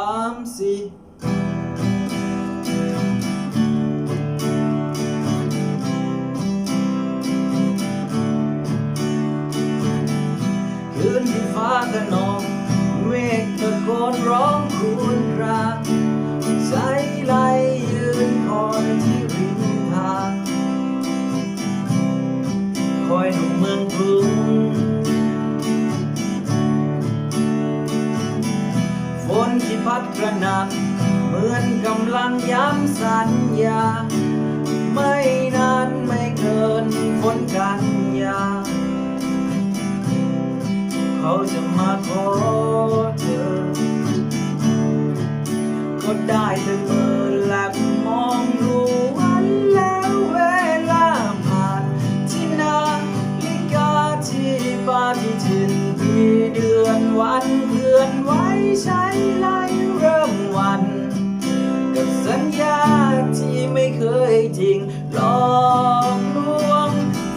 ามสี่คืนที่ฟ้าขนองเมฆตะโกนร้องครวญครางใจไหลยืนคอยที่ริมทาง คอยหนุ่มเมืองกรุง ที่พัดกระหน่ำเหมือนกำลังย้ำสัญญา ไม่นานไม่เกินฝนกันยา เขาจะมาขอ ไหวใช้ไล่เริ่มวัน กับสัญญาที่ไม่เคยจริงหลอกลวง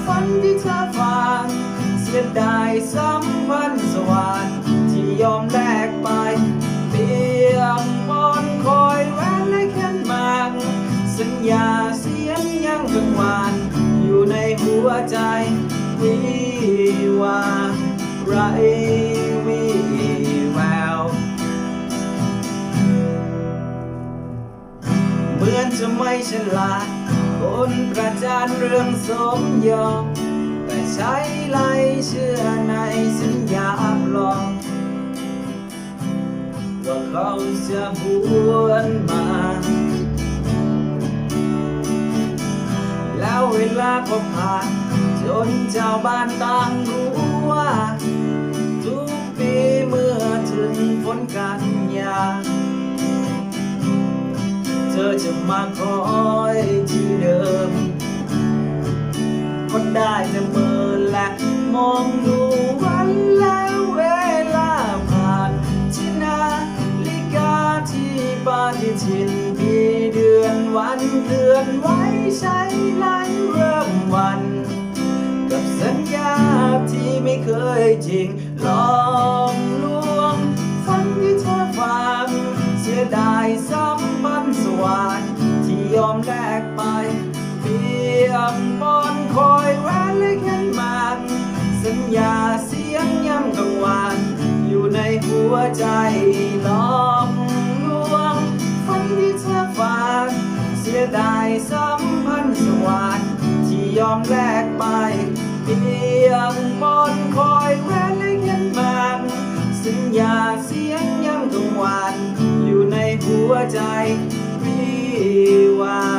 ฝันที่เธอฟังเสียดายสัมพันธ์สวรรค์ที่ยอมแลกไปเปียงบอนคอยแวนและแค่นมันสัญญาเสียงยังกังวานอยู่ในหัวใจวิวาไร จะไม่ฉลาดคนประจานเรื่องสมยอม แต่ใช้ไล่เชื่อในสัญญาปลอมว่าเขาจะบวนมา แล้วเวลาก็ผ่านจนเจ้าบ้านต่างรู้ว่า ทุกปีเมื่อถึงฝนกันยา ธอจะมาคอยที่เดิม ก็ได้แต่เมื่อและมองดูวันแล้วเวลาผ่านที่นาฬิกาที่ปฏิทินปีเดือนวันเดือนไว้ใช้ไล่เริ่มวัน กับสัญญาที่ไม่เคยจริงลอก ยดายสัมพันธ์สวรรค์ที่ยอมแลกไป เพียงบอนคอยแวนและแค่นมันสัญญาเสียงย้ำกังวานอยู่ในหัวใจหลอกลวงฝันที่เธอฟังเสียดายสัมพันธ์สวรรค์ที่ยอมแลกไป เพียงบอนคอยแวนและแค่นมัน ใจวิวา